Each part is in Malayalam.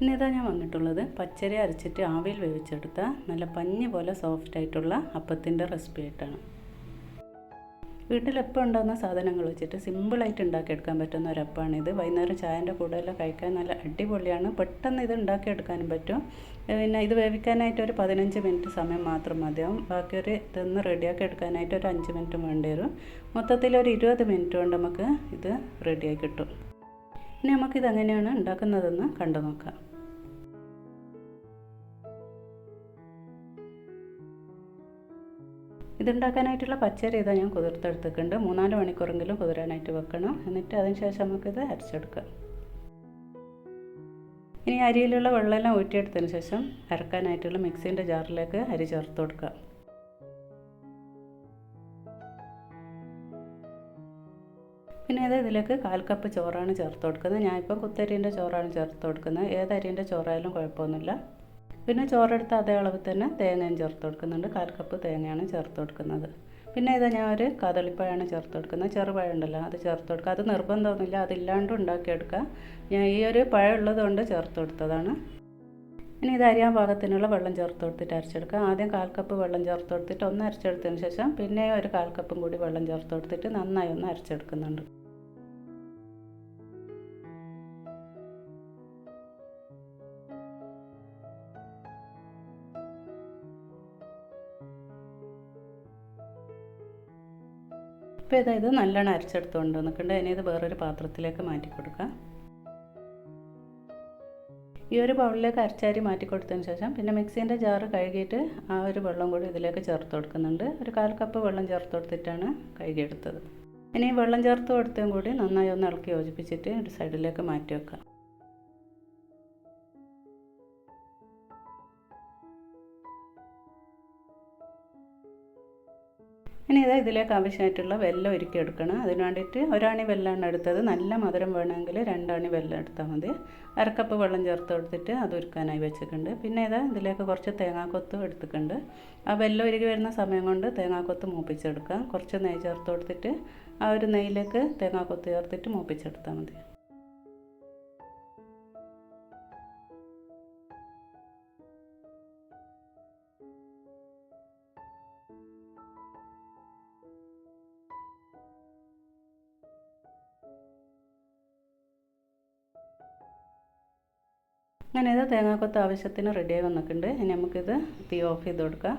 ഇനി ഇതാ ഞാൻ വന്നിട്ടുള്ളത് പച്ചരി അരച്ചിട്ട് ആവിയിൽ വേവിച്ചെടുത്ത നല്ല പഞ്ഞി പോലെ സോഫ്റ്റ് ആയിട്ടുള്ള അപ്പത്തിന്റെ റെസിപ്പി ആയിട്ടാണ്. വീട്ടിലെപ്പോൾ ഉണ്ടാകുന്ന സാധനങ്ങൾ വെച്ചിട്ട് സിമ്പിളായിട്ട് ഉണ്ടാക്കിയെടുക്കാൻ പറ്റുന്ന ഒരു ഇത് വൈകുന്നേരം ചായന്റെ കൂടെയെല്ലാം കഴിക്കാൻ നല്ല അടിപൊളിയാണ്. പെട്ടെന്ന് ഇത് ഉണ്ടാക്കിയെടുക്കാനും പറ്റും. പിന്നെ ഇത് വേവിക്കാനായിട്ട് ഒരു പതിനഞ്ച് മിനിറ്റ് സമയം മാത്രം മതിയാവും. ബാക്കി ഒരു ഇതൊന്ന് റെഡിയാക്കി എടുക്കാനായിട്ട് ഒരു അഞ്ച് മിനിറ്റ് വേണ്ടി വരും. മൊത്തത്തിൽ ഒരു ഇരുപത് മിനിറ്റ് കൊണ്ട് നമുക്ക് ഇത് റെഡിയായി കിട്ടും. ഇനി നമുക്കിത് എങ്ങനെയാണ് ഉണ്ടാക്കുന്നതെന്ന് കണ്ടു നോക്കാം ഇതുണ്ടാക്കാനായിട്ടുള്ള പച്ചരി ഇതാ ഞാൻ കുതിർത്തെടുത്തിട്ടുണ്ട്. മൂന്നാൽ മണിക്കൂറെങ്കിലും കുതിരാനായിട്ട് വെക്കണം. എന്നിട്ട് അതിന് ശേഷം നമുക്കിത് അരച്ചെടുക്കാം. ഇനി അരിയിലുള്ള വെള്ളമെല്ലാം ഊറ്റിയെടുത്തതിന് ശേഷം അരക്കാനായിട്ടുള്ള മിക്സിന്റെ ജാറിലേക്ക് അരി ചേർത്ത് കൊടുക്കുക പിന്നെ അത് ഇതിലേക്ക് കാൽ കപ്പ് ചോറാണ് ചേർത്ത് കൊടുക്കുന്നത്. ഞാനിപ്പോൾ കുത്തരീന്റെ ചോറാണ് ചേർത്ത് കൊടുക്കുന്നത്. ഏത് അരിന്റെ ചോറായാലും കുഴപ്പമൊന്നുമില്ല. പിന്നെ ചോറെടുത്ത അതേ അളവിൽ തന്നെ തേങ്ങയും ചേർത്ത് കൊടുക്കുന്നുണ്ട്. കാൽ കപ്പ് തേങ്ങയാണ് ചേർത്ത് കൊടുക്കുന്നത്. പിന്നെ ഇത് ഞാൻ ഒരു കദളിപ്പഴമാണ് ചേർത്ത് കൊടുക്കുന്നത്. ചെറുപഴം ഉണ്ടല്ലോ അത് ചേർത്ത് കൊടുക്കുക. അത് നിർബന്ധമൊന്നുമില്ല അതില്ലാണ്ട് ഉണ്ടാക്കിയെടുക്കുക ഞാൻ ഈ ഒരു പഴം ഉള്ളത് കൊണ്ട് ചേർത്ത് കൊടുത്തതാണ്. ഇനി ഇത് അരിയാൻ പാകത്തിനുള്ള വെള്ളം ചേർത്ത് കൊടുത്തിട്ട് അരച്ചെടുക്കുക. ആദ്യം കാൽ കപ്പ് വെള്ളം ചേർത്ത് കൊടുത്തിട്ട് ഒന്ന് അരച്ചെടുത്തതിന് ശേഷം പിന്നെ ഒരു കാൽ കപ്പും കൂടി വെള്ളം ചേർത്ത് കൊടുത്തിട്ട് നന്നായി ഒന്ന് അരച്ചെടുക്കുന്നുണ്ട്. ഇപ്പോൾ ഇതായത് നല്ലോണം അരച്ചെടുത്തുകൊണ്ട് നിൽക്കേണ്ട ഇനി ഇത് വേറൊരു പാത്രത്തിലേക്ക് മാറ്റി കൊടുക്കാം ഈ ഒരു ബൗളിലേക്ക് അരച്ചാരി മാറ്റി കൊടുത്തതിന് ശേഷം പിന്നെ മിക്സീന്റെ ജാറ് കഴുകിയിട്ട് ആ ഒരു വെള്ളം കൂടി ഇതിലേക്ക് ചേർത്ത് കൊടുക്കുന്നുണ്ട്. ഒരു കാൽ കപ്പ് വെള്ളം ചേർത്ത് കൊടുത്തിട്ടാണ് കഴുകിയെടുത്തത്. ഇനി വെള്ളം ചേർത്ത് കൊടുത്തതും കൂടി നന്നായി ഒന്ന് ഇളക്കി യോജിപ്പിച്ചിട്ട് ഒരു സൈഡിലേക്ക് മാറ്റി വെക്കാം ഇനി ഇതാ ഇതിലേക്ക് ആവശ്യമായിട്ടുള്ള വെല്ലം ഒരുക്കി എടുക്കണം. അതിന് വേണ്ടിയിട്ട് ഒരാണി വെല്ലമാണ് എടുത്തത്. നല്ല മധുരം വേണമെങ്കിൽ രണ്ടാണി വെല്ലം എടുത്താൽ മതി. അരക്കപ്പ് വെള്ളം ചേർത്ത് കൊടുത്തിട്ട് അത് ഒരുക്കാനായി വെച്ചിട്ടുണ്ട്. പിന്നെ ഇതാ ഇതിലേക്ക് കുറച്ച് തേങ്ങാക്കൊത്തും എടുത്തിട്ടുണ്ട്. ആ വെല്ലം ഒരുക്കി വരുന്ന സമയം കൊണ്ട് തേങ്ങാക്കൊത്ത് മൂപ്പിച്ചെടുക്കാം. കുറച്ച് നെയ്യ് ചേർത്ത് കൊടുത്തിട്ട് ആ ഒരു നെയ്യിലേക്ക് തേങ്ങാക്കൊത്ത് ചേർത്തിട്ട് മൂപ്പിച്ചെടുത്താൽ മതി. അങ്ങനെ ഇത് തേങ്ങാക്കൊത്ത് ആവശ്യത്തിന് റെഡിയായി വന്നിട്ടുണ്ട്. ഇനി നമുക്കിത് തീ ഓഫ് ചെയ്ത് കൊടുക്കാം.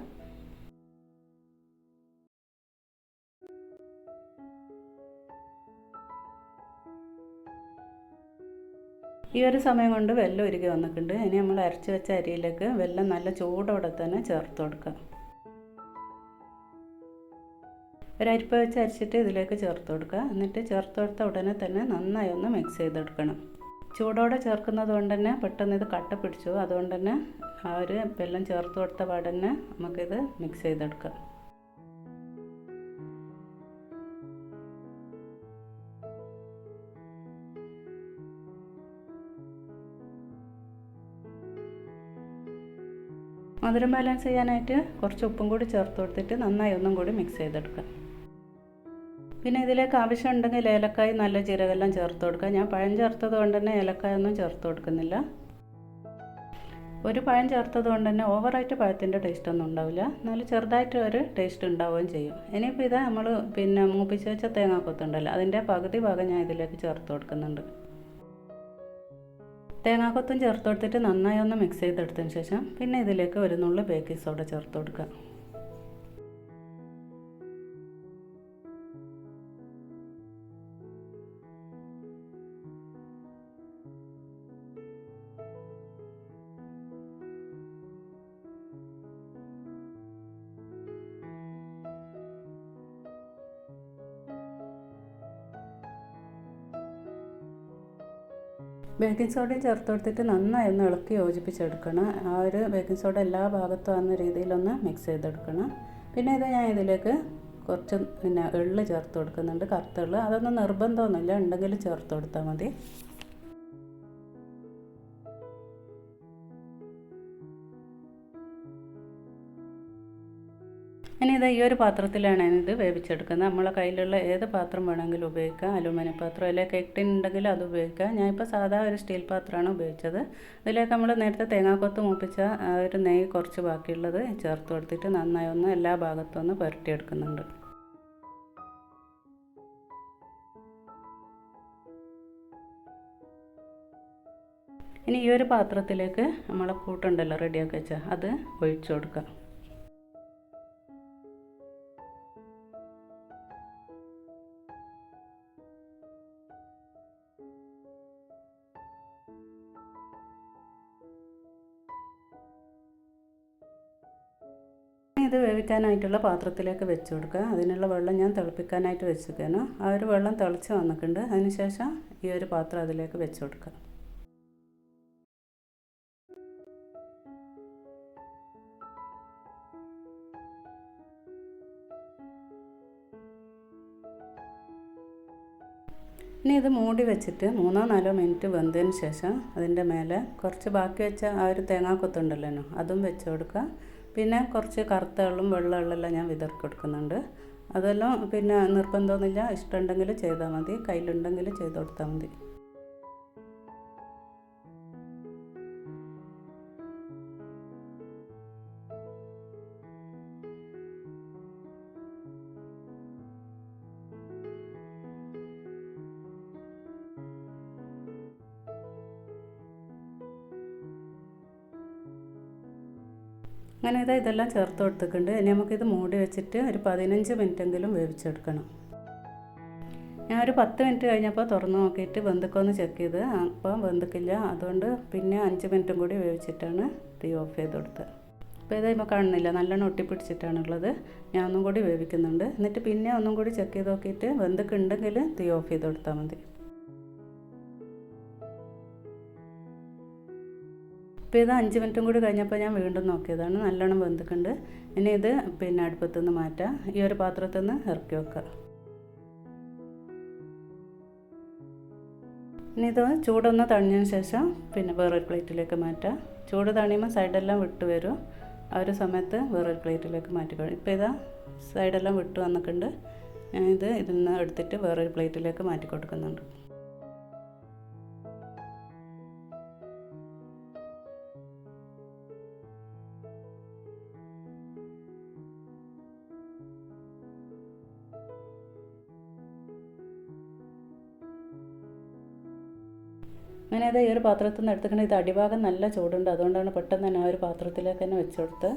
ഈ ഒരു സമയം കൊണ്ട് വെല്ലം ഉരുകി വന്നിട്ടുണ്ട്. ഇനി നമ്മൾ അരച്ച് വെച്ച അരിയിലേക്ക് വെല്ലം നല്ല ചൂടോടെ തന്നെ ചേർത്ത് കൊടുക്കാം. ഒരു അരിപ്പ വെച്ച് അരച്ചിട്ട് ഇതിലേക്ക് ചേർത്ത് കൊടുക്കുക എന്നിട്ട് ചേർത്ത് കൊടുത്ത ഉടനെ തന്നെ നന്നായി ഒന്ന് മിക്സ് ചെയ്തെടുക്കണം. ചൂടോടെ ചേർക്കുന്നത് കൊണ്ട് തന്നെ പെട്ടെന്ന് ഇത് കട്ട പിടിച്ചു. അതുകൊണ്ട് തന്നെ ആ ഒരു വെള്ളം ചേർത്ത് കൊടുത്ത പാടന്നെ നമുക്കിത് മിക്സ് ചെയ്തെടുക്കാം. മധുരം ബാലൻസ് ചെയ്യാനായിട്ട് കുറച്ച് ഉപ്പും കൂടി ചേർത്ത് കൊടുത്തിട്ട് നന്നായി ഒന്നും കൂടി മിക്സ് ചെയ്തെടുക്കാം. പിന്നെ ഇതിലേക്ക് ആവശ്യമുണ്ടെങ്കിൽ ഏലക്കായ നല്ല ജീരകമെല്ലാം ചേർത്ത് കൊടുക്കുക. ഞാൻ പഴം ചേർത്തത് കൊണ്ട് തന്നെ ഏലക്കായൊന്നും ചേർത്ത് കൊടുക്കുന്നില്ല. ഒരു പഴം ചേർത്തത് കൊണ്ട് തന്നെ ഓവറായിട്ട് പഴത്തിന്റെ ടേസ്റ്റ് ഒന്നും ഉണ്ടാവില്ല. നല്ല ചെറുതായിട്ട് ഒരു ടേസ്റ്റ് ഉണ്ടാവുകയും ചെയ്യും. ഇനിയിപ്പോൾ ഇത് നമ്മൾ പിന്നെ മൂപ്പിച്ച് വെച്ച തേങ്ങാക്കൊത്തുണ്ടല്ലോ അതിന്റെ പകുതി ഭാഗം ഞാൻ ഇതിലേക്ക് ചേർത്ത് കൊടുക്കുന്നുണ്ട്. തേങ്ങാക്കൊത്തും ചേർത്ത് കൊടുത്തിട്ട് നന്നായി ഒന്ന് മിക്സ് ചെയ്തെടുത്തതിന് ശേഷം പിന്നെ ഇതിലേക്ക് ഒരു നുള്ളു ബേക്കിംഗ് സോഡ ചേർത്ത് കൊടുക്കുക. ബേക്കിംഗ് സോഡയും ചേർത്ത് കൊടുത്തിട്ട് നന്നായി ഒന്ന് ഇളക്കി യോജിപ്പിച്ചെടുക്കണം. ആ ഒരു ബേക്കിംഗ് സോഡ എല്ലാ ഭാഗത്തും ആകുന്ന രീതിയിലൊന്ന് മിക്സ് ചെയ്തെടുക്കണം. പിന്നെ ഇത് ഞാൻ ഇതിലേക്ക് കുറച്ച് പിന്നെ എള്ള് ചേർത്ത് കൊടുക്കുന്നുണ്ട്. കറുത്ത എള്ള്. അതൊന്നും നിർബന്ധമൊന്നുമില്ല. ഉണ്ടെങ്കിൽ ചേർത്ത് കൊടുത്താൽ മതി. ഇനി ഇത് ഈ ഒരു പാത്രത്തിലാണ് ഇത് വേവിച്ചെടുക്കുന്നത്. നമ്മളെ കയ്യിലുള്ള ഏത് പാത്രം വേണമെങ്കിലും ഉപയോഗിക്കാം. അലുമിനിയം പാത്രം അല്ലെങ്കിൽ കേക്ക് ടിൻ ഉണ്ടെങ്കിൽ അത് ഉപയോഗിക്കാം. ഞാനിപ്പോൾ സാധാ ഒരു സ്റ്റീൽ പാത്രമാണ് ഉപയോഗിച്ചത്. ഇതിലേക്ക് നമ്മൾ നേരത്തെ തേങ്ങാക്കൊത്ത് മൂപ്പിച്ച ഒരു നെയ്യ് കുറച്ച് ബാക്കിയുള്ളത് ചേർത്ത് കൊടുത്തിട്ട് നന്നായി ഒന്ന് എല്ലാ ഭാഗത്തും ഒന്ന് പുരട്ടിയെടുക്കുന്നുണ്ട്. ഇനി ഈ ഒരു പാത്രത്തിലേക്ക് നമ്മളെ കൂട്ടുണ്ടല്ലോ റെഡിയാക്കി വെച്ചാൽ അത് ഒഴിച്ചു കൊടുക്കാം. ഇത് വേവിക്കാനായിട്ടുള്ള പാത്രത്തിലേക്ക് വെച്ച് കൊടുക്കുക. അതിനുള്ള വെള്ളം ഞാൻ തിളപ്പിക്കാനായിട്ട് വെച്ചിരിക്കുന്നു ആ ഒരു വെള്ളം തിളച്ച് വന്നിട്ടുണ്ട്. അതിനുശേഷം ഈ ഒരു പാത്രം അതിലേക്ക് വെച്ച് കൊടുക്കുക. ഇനി ഇത് മൂടി വെച്ചിട്ട് മൂന്നോ നാലോ മിനിറ്റ് വെന്തതിന് ശേഷം അതിന്റെ മേലെ കുറച്ച് ബാക്കി വെച്ച ആ ഒരു തേങ്ങാക്കൊത്തുണ്ടല്ലോ. അതും വെച്ച് കൊടുക്കുക. പിന്നെ കുറച്ച് കറുത്ത വെള്ളം വെള്ള വെള്ളമെല്ലാം ഞാൻ വിതർക്കി കൊടുക്കുന്നുണ്ട് അതെല്ലാം പിന്നെ നിർബന്ധമൊന്നുമില്ല. ഇഷ്ടമുണ്ടെങ്കിൽ ചെയ്താൽ മതി. കയ്യിലുണ്ടെങ്കിൽ ചെയ്ത് കൊടുത്താൽ മതി. അങ്ങനെ ഇതാ ഇതെല്ലാം ചേർത്ത് കൊടുത്തിട്ടുണ്ട്. ഇനി നമുക്കിത് മൂടി വെച്ചിട്ട് ഒരു പതിനഞ്ച് മിനിറ്റെങ്കിലും വേവിച്ചെടുക്കണം. ഞാൻ ഒരു പത്ത് മിനിറ്റ് കഴിഞ്ഞപ്പോൾ തുറന്ന് നോക്കിയിട്ട് വെന്തുക്കൊന്ന് ചെക്ക് ചെയ്ത്. അപ്പോൾ വെന്തുക്കില്ല. അതുകൊണ്ട് പിന്നെ അഞ്ച് മിനിറ്റും കൂടി വേവിച്ചിട്ടാണ് തീ ഓഫ് ചെയ്ത് കൊടുത്തത്. അപ്പോൾ ഇതായി കാണുന്നില്ല? നല്ലോണം ഒട്ടിപ്പിടിച്ചിട്ടാണുള്ളത്. ഞാൻ ഒന്നും കൂടി വേവിക്കുന്നുണ്ട്. എന്നിട്ട് പിന്നെ ഒന്നും കൂടി ചെക്ക് ചെയ്ത് നോക്കിയിട്ട് ബന്ധുക്കുണ്ടെങ്കിൽ തീ ഓഫ് ചെയ്ത് കൊടുത്താൽ മതി. ഇപ്പോൾ ഇത് അഞ്ച് മിനിറ്റും കൂടി കഴിഞ്ഞപ്പോൾ ഞാൻ വീണ്ടും നോക്കിയതാണ്. നല്ലോണം വെന്തിട്ടുണ്ട് ഇനി ഇത് പിന്നെ അടുപ്പത്തു നിന്ന് മാറ്റാം. ഈ ഒരു പാത്രത്തിൽ നിന്ന് ഇറക്കി വെക്കുക. ഇനി ഇത് ചൂടൊന്ന് തണിഞ്ഞതിന് ശേഷം പിന്നെ വേറൊരു പ്ലേറ്റിലേക്ക് മാറ്റാം. ചൂട് തണിയുമ്പോൾ സൈഡെല്ലാം വിട്ട് വരും. ആ ഒരു സമയത്ത് വേറൊരു പ്ലേറ്റിലേക്ക് മാറ്റി ഇപ്പോൾ ഇതാ സൈഡെല്ലാം വിട്ട് വന്നിട്ടുണ്ട്. ഞാനിത് ഇതിൽ നിന്ന് എടുത്തിട്ട് വേറൊരു പ്ലേറ്റിലേക്ക് മാറ്റി കൊടുക്കുന്നുണ്ട്. അങ്ങനെ അത് ഈ ഒരു പാത്രത്തിൽ നിന്ന് എടുത്തിട്ട് ഇത് അടിഭാഗം നല്ല ചൂടുണ്ട്. അതുകൊണ്ടാണ് പെട്ടെന്ന് തന്നെ ആ ഒരു പാത്രത്തിലേക്ക് തന്നെ വെച്ച് കൊടുത്ത്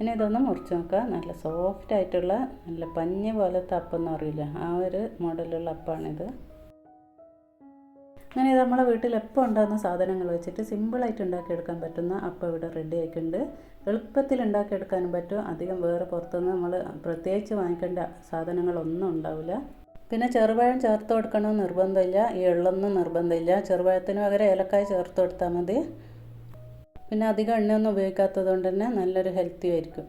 ഇനി ഇതൊന്ന് മുറിച്ച് നോക്കുക നല്ല സോഫ്റ്റ് ആയിട്ടുള്ള നല്ല പഞ്ഞ് പോലത്തെ അപ്പം എന്ന് പറയില്ല ആ ഒരു മോഡലുള്ള അപ്പമാണിത് അങ്ങനെ ഇത് നമ്മളെ വീട്ടിൽ എപ്പോൾ ഉണ്ടാകുന്ന സാധനങ്ങൾ വെച്ചിട്ട് സിമ്പിളായിട്ട് ഉണ്ടാക്കിയെടുക്കാൻ പറ്റുന്ന അപ്പം ഇവിടെ റെഡി ആയിട്ടുണ്ട്. എളുപ്പത്തിൽ ഉണ്ടാക്കിയെടുക്കാനും പറ്റും. അധികം വേറെ പുറത്തുനിന്ന് നമ്മൾ പ്രത്യേകിച്ച് വാങ്ങിക്കേണ്ട സാധനങ്ങളൊന്നും ഉണ്ടാവില്ല. പിന്നെ ചെറുപഴം ചേർത്ത് കൊടുക്കണമെന്ന് നിർബന്ധമില്ല. ഈ എള്ളൊന്നും നിർബന്ധമില്ല. ചെറുപഴത്തിന് പകരം ഏലക്കായ ചേർത്ത് കൊടുത്താൽ മതി. പിന്നെ അധികം എണ്ണയൊന്നും ഉപയോഗിക്കാത്തത് കൊണ്ട് തന്നെ നല്ലൊരു ഹെൽത്തി ആയിരിക്കും.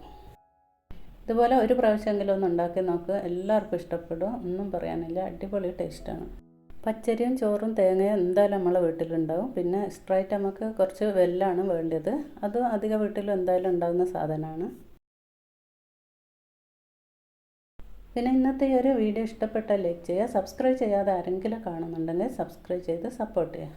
ഇതുപോലെ ഒരു പ്രാവശ്യമെങ്കിലും ഒന്ന് ഉണ്ടാക്കി നോക്കുക എല്ലാവർക്കും ഇഷ്ടപ്പെടും. ഒന്നും പറയാനില്ല. അടിപൊളി ടേസ്റ്റാണ് പച്ചരിയും ചോറും തേങ്ങയും എന്തായാലും നമ്മളെ വീട്ടിലുണ്ടാവും. പിന്നെ എക്സ്ട്രായിട്ട് നമുക്ക് കുറച്ച് വെല്ലാണ് വേണ്ടത്. അത് അധിക വീട്ടിലും എന്തായാലും ഉണ്ടാകുന്ന സാധനമാണ്. പിന്നെ ഇന്നത്തെ ഈ ഒരു വീഡിയോ ഇഷ്ടപ്പെട്ടാൽ ലൈക്ക് ചെയ്യുക സബ്സ്ക്രൈബ് ചെയ്യാതെ ആരെങ്കിലും കാണുന്നുണ്ടെങ്കിൽ സബ്സ്ക്രൈബ് ചെയ്ത് സപ്പോർട്ട് ചെയ്യുക.